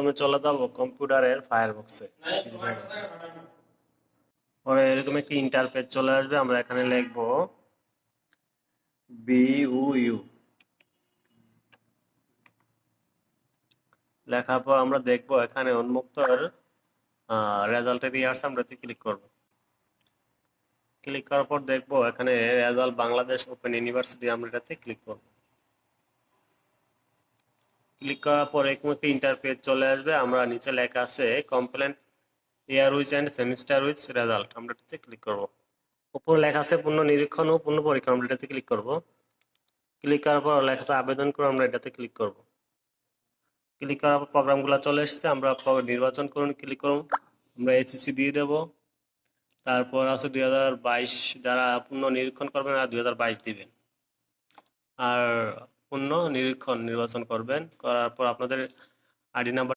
প্রথমে চলে যাব কম্পিউটারের ফায়ার বক্সে পরে এরকম একটি ইন্টারপেজ চলে আসবে, আমরা এখানে লিখব বি ইউ লেখার পর আমরা দেখব এখানে উন্মুক্তর রেজাল্টের ইয়ার্স আমরা ক্লিক করব। ক্লিক করার পর দেখব এখানে রেজাল্ট বাংলাদেশ ওপেন ইউনিভার্সিটি আমরা এটাতে ক্লিক করব। ক্লিক করার পর এরকম একটি চলে আসবে। আমরা নিচে লেখা আছে complain year which and semester which result আমরা এটাতে ক্লিক করব। উপর লেখা আছে পূর্ণ নিরীক্ষণ ও পূর্ণ পরীক্ষা। আমরা এটাতে ক্লিক করব। ক্লিক করার পর লেখা আছে আবেদন করে, আমরা এটাতে ক্লিক করব। ক্লিক করার পর প্রোগ্রামগুলো চলে এসেছে। আমরা নির্বাচন করুন ক্লিক করুন। আমরা এসএসসি দিয়ে দেব। তারপর আছে দুই হাজার বাইশ যারা পূর্ণ নিরীক্ষণ করবেন আর দুই হাজার বাইশ দিবেন। আর পূর্ণ নিরীক্ষণ নির্বাচন করবেন। করার পর আপনাদের আইডি নাম্বার